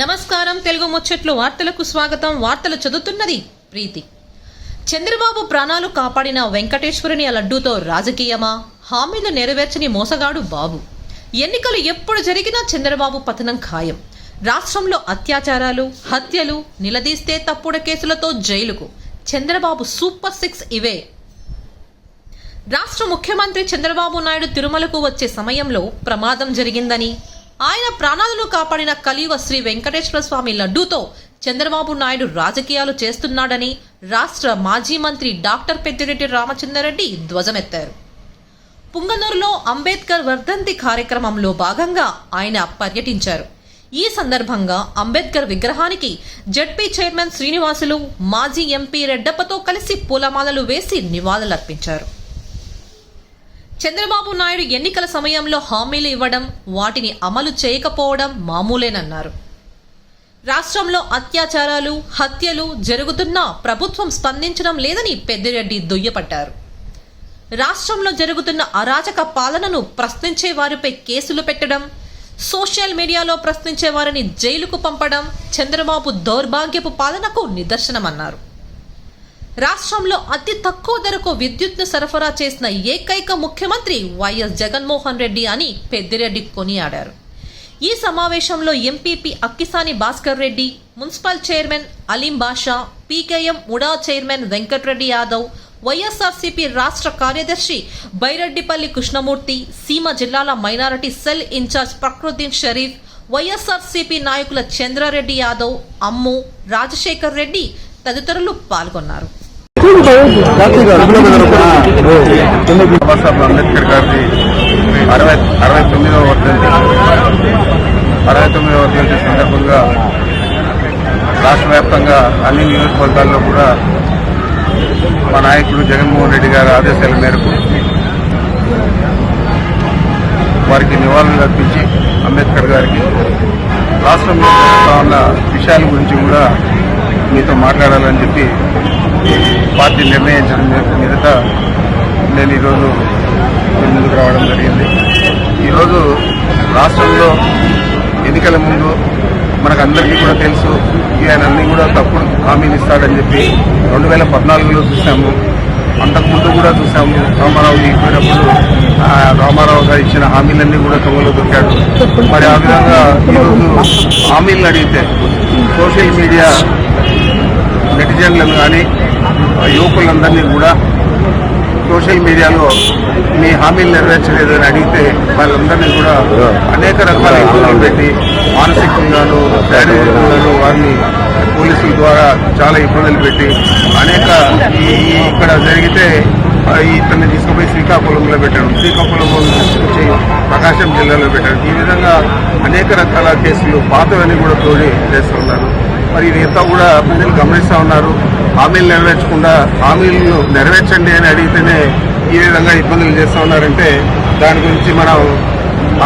నమస్కారం తెలుగు ముచ్చట్లు వార్తలకు స్వాగతం వార్తలు చదువుతున్నది ప్రీతి. చంద్రబాబు ప్రాణాలు కాపాడిన వెంకటేశ్వరుని లడ్డూతో రాజకీయమా? హామీలు నెరవేర్చని మోసగాడు బాబు. ఎన్నికలు ఎప్పుడు జరిగినా చంద్రబాబు పతనం ఖాయం. రాష్ట్రంలో అత్యాచారాలు హత్యలు నిలదీస్తే తప్పుడు కేసులతో జైలుకు. చంద్రబాబు సూపర్ సిక్స్ ఇవే. రాష్ట్ర ముఖ్యమంత్రి చంద్రబాబు నాయుడు తిరుమలకు వచ్చే సమయంలో ప్రమాదం జరిగిందని ఆయన ప్రాణాలను కాపాడిన కలియుగ శ్రీ వెంకటేశ్వర స్వామి లడ్డూతో చంద్రబాబు నాయుడు రాజకీయాలు చేస్తున్నాడని రాష్ట్ర మాజీ మంత్రి డాక్టర్ పెద్దిరెడ్డి రామచంద్రరెడ్డి ధ్వజమెత్తారు. పుంగనూరులో అంబేద్కర్ వర్ధంతి కార్యక్రమంలో భాగంగా ఆయన పర్యటించారు. ఈ సందర్భంగా అంబేద్కర్ విగ్రహానికి జడ్పీ చైర్మన్ శ్రీనివాసులు మాజీ ఎంపీ రెడ్డప్పతో కలిసి పూలమాలలు వేసి నివాళులర్పించారు. చంద్రబాబు నాయుడు ఎన్నికల సమయంలో హామీలు ఇవ్వడం వాటిని అమలు చేయకపోవడం మామూలేనన్నారు. రాష్ట్రంలో అత్యాచారాలు హత్యలు జరుగుతున్నా ప్రభుత్వం స్పందించడం లేదని పెద్దిరెడ్డి దుయ్యపట్టారు రాష్ట్రంలో జరుగుతున్న అరాచక పాలనను ప్రశ్నించే వారిపై కేసులు పెట్టడం సోషల్ మీడియాలో ప్రశ్నించే వారిని జైలుకు పంపడం చంద్రబాబు దౌర్భాగ్యపు పాలనకు నిదర్శనమన్నారు. రాష్ట్రంలో అతి తక్కువ ధరకు విద్యుత్ను సరఫరా చేసిన ఏకైక ముఖ్యమంత్రి వైఎస్ జగన్మోహన్ రెడ్డి అని పెద్దిరెడ్డి కొనియాడారు. ఈ సమావేశంలో MPP Akkisani Bhaskar Reddy municipal chairman Aleem Basha PKM UDA chairman Venkatreddy Yadav YSRCP రాష్ట్ర కార్యదర్శి బైరెడ్డిపల్లి కృష్ణమూర్తి సీమ జిల్లాల minority cell in-charge Prakruddin Sharif YSRCP నాయకుల చంద్రారెడ్డి యాదవ్ అమ్ము రాజశేఖర్ రెడ్డి తదితరులు పాల్గొన్నారు. బాబాసాహెబ్ అంబేద్కర్ గారిది అరవై అరవై తొమ్మిదవ వర్ధంతి. అరవై తొమ్మిదవ వర్ధంతి సందర్భంగా రాష్ట్ర వ్యాప్తంగా అన్ని నియోజకవర్గాల్లో కూడా మా నాయకుడు జగన్మోహన్ రెడ్డి గారి ఆదేశాల మేరకు వారికి నివాళులు అర్పించి అంబేద్కర్ గారికి రాష్ట్రంలో ఉన్న విషయాల గురించి కూడా మీతో మాట్లాడాలని చెప్పి పార్టీ నిర్ణయించడం మీదట నేను ఈరోజు ముందుకు రావడం జరిగింది. ఈరోజు రాష్ట్రంలో ఎన్నికల ముందు మనకు అందరికీ కూడా తెలుసు ఆయన అన్ని కూడా తప్పుడు హామీలు ఇస్తాడని చెప్పి రెండు వేల పద్నాలుగులో చూసాము. అంతకుముందు కూడా చూసాము రామారావు దిగిపోయినప్పుడు రామారావు గారు ఇచ్చిన హామీలన్నీ కూడా తొంగలో దొరికాడు. మరి ఆ విధంగా ఈరోజు హామీలను అడిగితే సోషల్ మీడియా నెటిజన్లను కానీ యువకులందరినీ కూడా సోషల్ మీడియాలో మీ హామీలు నెరవేర్చలేదు అని అడిగితే వాళ్ళందరినీ కూడా అనేక రకాల ఇబ్బందులు పెట్టి మానసికంగాను శారీరకంగాను వారిని పోలీసుల ద్వారా చాలా ఇబ్బందులు పెట్టి అనేక ఈ ఇక్కడ జరిగితే ఇతన్ని తీసుకుపోయి శ్రీకాకుళంలో పెట్టాడు శ్రీకాకుళంలో తీసుకొచ్చి ప్రకాశం జిల్లాలో పెట్టాడు. ఈ విధంగా అనేక రకాల కేసులు పాతవన్నీ కూడా తోడి చేస్తున్నారు మరి ఇదంతా కూడా ప్రజలు గమనిస్తూ ఉన్నారు. హామీలు నెరవేర్చకుండా హామీలను నెరవేర్చండి అని అడిగితేనే ఈ విధంగా ఇబ్బందులు చేస్తూ ఉన్నారంటే దాని గురించి మనం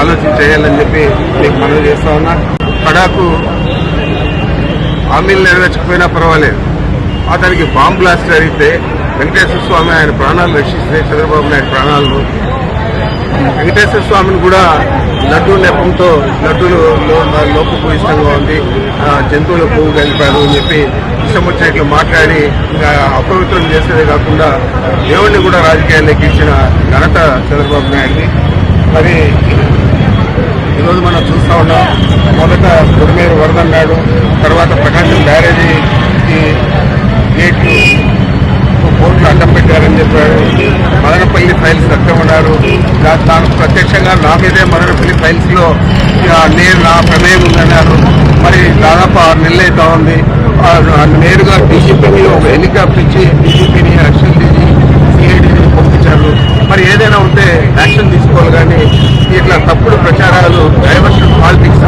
ఆలోచన చేయాలని చెప్పి మీకు మనవి చేస్తూ ఉన్నా. కడాకు హామీలు నెరవేర్చకపోయినా పర్వాలేదు. అతనికి బాంబ్ బ్లాస్ట్ జరిగితే వెంకటేశ్వర స్వామి ఆయన ప్రాణాలు రక్షిస్తే చంద్రబాబు నాయుడు ప్రాణాలను వెంకటేశ్వర స్వామిని కూడా లడ్డు నెపంతో లడ్డూలు లో- ఇష్టంగా ఉంది. ఆ, జంతువుల పువ్వు కలిపారు అని చెప్పి ఇష్టం వచ్చినట్లు మాట్లాడి ఇంకా అపవిత్రం చేసేదే కాకుండా దేవుణ్ణి కూడా రాజకీయాల్లోకి ఇచ్చిన ఘనత చంద్రబాబు నాయుడిని మరి ఈరోజు మనం చూస్తా ఉన్నాం మొదట బుడమేరు వరదన్నాడు తర్వాత ప్రకాశం బ్యారేజీకి గేట్లు కోర్టులు అడ్డం పెట్టారని చెప్పారు. మదనపల్లి ఫైల్స్ ఉన్నారు. తాను ప్రత్యక్షంగా నా మీదే మదనపల్లి ఫైల్స్లో నేను నా ప్రమేయం ఉందన్నారు. మరి దాదాపు ఆరు నెలలు అవుతా ఉంది. నేరుగా డీజీపీని ఒక హెలికాప్టర్ ఇచ్చి డీజీపీని యాక్షన్ డీజీ సిఐడిని పంపించారు. మరి ఏదైనా ఉంటే యాక్షన్ తీసుకోవాలి కానీ ఇట్లా తప్పుడు ప్రచారాలు డైవర్షన్ పాలిటిక్స్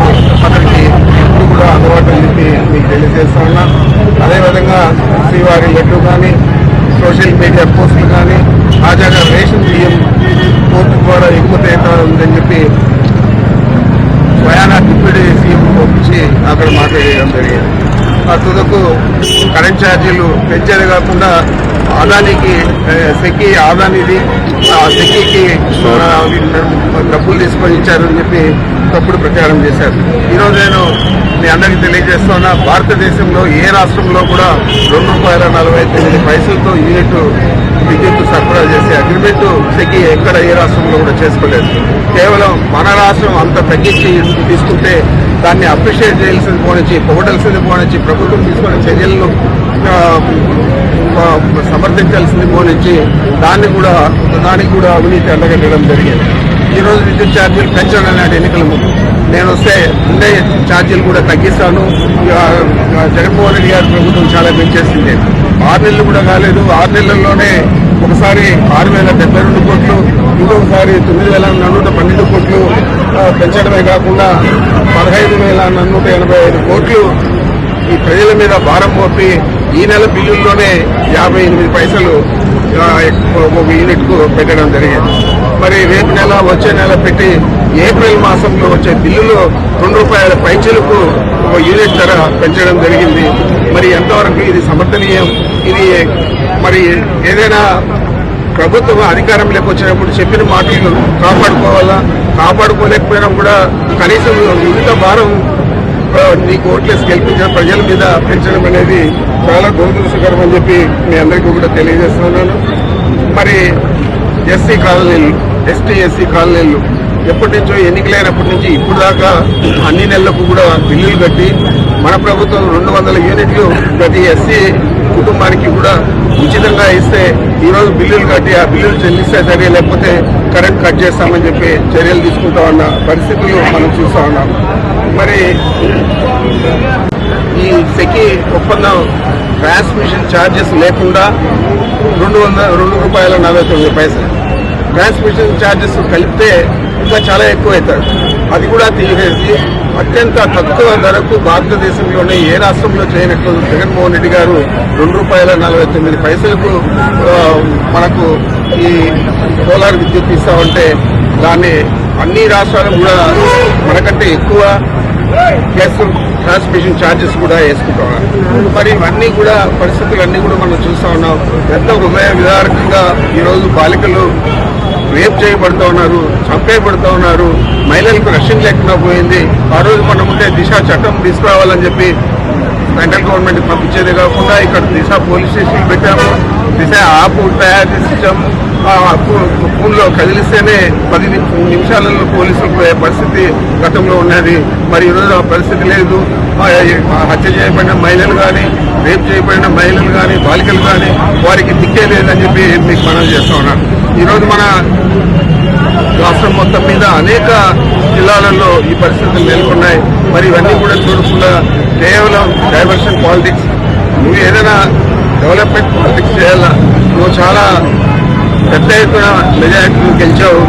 అతనికి ఎప్పుడు కూడా అలవాటు అని చెప్పి మీకు తెలియజేస్తా ఉన్నా. అదేవిధంగా శ్రీవారి లడ్డు కానీ సోషల్ మీడియా పోస్టులు కానీ తాజాగా రేషన్ బియ్యం ద్వారా ఎగుమతి అవుతా ఉందని చెప్పి స్వయానా డిప్యూటీ సీఎం పంపించి అక్కడ మాట్లాడేయడం జరిగింది. ఆ తుదకు కరెంట్ ఛార్జీలు పెంచేది కాకుండా ఆదానికి సెక్కి ఆదానిది ఆ సెకికి డబ్బులు తీసుకొని ఇచ్చారని చెప్పి తప్పుడు ప్రచారం చేశారు. ఈరోజు నేను మీ అందరికీ తెలియజేస్తున్నా భారతదేశంలో ఏ రాష్ట్రంలో కూడా రెండు రూపాయల నలభై తొమ్మిది పైసలతో యూనిట్ విద్యుత్ సరఫరా చేసే అగ్రిమెంట్ సెకి ఎక్కడ ఏ రాష్ట్రంలో కూడా చేసుకోలేదు. కేవలం మన రాష్ట్రం అంత తగ్గించి తీసుకుంటే దాన్ని అప్రిషియేట్ చేయాల్సింది పోనిచ్చి పొగడాల్సింది పోనిచ్చి ప్రభుత్వం తీసుకునే చర్యలను సమర్థించాల్సింది పోనిచ్చి దాన్ని కూడా దానికి కూడా అవినీతి అండగట్టడం జరిగింది. ఈరోజు విద్యుత్ ఛార్జీలు పెంచడం లాంటి ఎన్నికల ముందు. నేను వస్తే ఉండే ఛార్జీలు కూడా తగ్గిస్తాను. జగన్మోహన్ రెడ్డి గారి ప్రభుత్వం చాలా పెంచేసింది ఆరు నెలలు కూడా కాలేదు. ఆరు నెలల్లోనే ఒకసారి ఆరు వేల డెబ్బై రెండు కోట్లు ఇంకొకసారి తొమ్మిది వేల నూట పన్నెండు కోట్లు పెంచడమే కాకుండా పదహైదు వేల నూట ఎనభై ఐదు కోట్లు ఈ ప్రజల మీద భారం మోపి ఈ నెల బిల్లుల్లోనే యాభై ఎనిమిది పైసలు ఒక యూనిట్కు పెట్టడం జరిగింది. మరి రేపు నెల వచ్చే నెల పెట్టి ఏప్రిల్ మాసంలో వచ్చే బిల్లులు రెండు రూపాయల పైచలకు ఒక యూనిట్ ధర పెంచడం జరిగింది. మరి ఎంతవరకు ఇది సమర్థనీయం? ఇది మరి ఏదైనా ప్రభుత్వం అధికారంలోకి వచ్చినప్పుడు చెప్పిన మాటలు కాపాడుకోవాలా? కాపాడుకోలేకపోయినా కూడా కనీసం వివిధ భారం నీ నీకు ఓట్లేసి గెలిపించిన ప్రజల మీద పెంచడం అనేది చాలా దురదృష్టకరం అని చెప్పి మీ అందరికీ కూడా తెలియజేస్తున్నాను. మరి ఎస్సీ కాలనీలు ఎస్టీ ఎస్సీ కాలనీలు ఎప్పటి నుంచో ఎన్నికలైనప్పటి నుంచి ఇప్పుడు దాకా అన్ని నెలలకు కూడా బిల్లులు కట్టి మన ప్రభుత్వం రెండు వందల యూనిట్లు ప్రతి ఎస్సీ కుటుంబానికి కూడా ఉచితంగా ఇస్తే ఈ రోజు బిల్లులు కట్టి ఆ బిల్లులు చెల్లిస్తే సరే లేకపోతే కరెంట్ కట్ చేస్తామని చెప్పి చర్యలు తీసుకుంటా ఉన్న పరిస్థితులు మనం చూస్తా ఉన్నాం. మరి ఈ సెకి ఒప్పందం ట్రాన్స్మిషన్ ఛార్జెస్ లేకుండా రెండు వందల రెండు రూపాయల నలభై తొమ్మిది పైసలు. ట్రాన్స్మిషన్ ఛార్జెస్ కలిపితే ఇంకా చాలా ఎక్కువ అవుతారు అది కూడా తీసేసి అత్యంత తక్కువ ధరకు భారతదేశంలోనే ఏ రాష్ట్రంలో చేయనట్లు జగన్మోహన్ రెడ్డి గారు రెండు రూపాయల నలభై తొమ్మిది పైసలకు మనకు ఈ సోలార్ విద్యుత్ ఇస్తామంటే దాన్ని అన్ని రాష్ట్రాలు కూడా మనకంటే ఎక్కువ గ్యాస్ ట్రాన్స్మిషన్ ఛార్జెస్ కూడా వేసుకుంటున్నారు. మరి ఇవన్నీ కూడా పరిస్థితులన్నీ కూడా మనం చూస్తా ఉన్నాం. ఎంత హృదయ విదారకంగా ఈరోజు బాలికలు రేప్ చేయబడుతూ ఉన్నారు చంపేయబడుతూ ఉన్నారు మహిళలకు రక్షణ లేకుండా పోయింది. ఆ రోజు మనం ఉంటే దిశ చట్టం తీసుకురావాలని చెప్పి సెంట్రల్ గవర్నమెంట్ పంపించేది కాకుండా ఇక్కడ దిశ పోలీస్ స్టేషన్ పెట్టాము. దిశ యాప్ తయారు చేసి ఇచ్చాము. ఆ ఫోన్లో కదిలిస్తేనే పది నిమిషాలలో పోలీసులకు పోయే పరిస్థితి గతంలో ఉన్నది. మరి ఈరోజు ఆ పరిస్థితి లేదు. హత్య చేయబడిన మహిళలు కానీ రేపు చేయబడిన మహిళలు కానీ బాలికలు కానీ వారికి దిక్కే లేదని చెప్పి మీకు మనం చేస్తా ఉన్నాను. ఈరోజు మన రాష్ట్రం మొత్తం మీద అనేక జిల్లాలలో ఈ పరిస్థితులు నెలకొన్నాయి. మరి ఇవన్నీ కూడా చూడకుండా కేవలం డైవర్షన్ పాలిటిక్స్ నువ్వు ఏదైనా డెవలప్మెంట్ పాలిటిక్స్ చేయాలా? నువ్వు చాలా పెద్ద ఎత్తున మెజారిటీ గెలిచావు.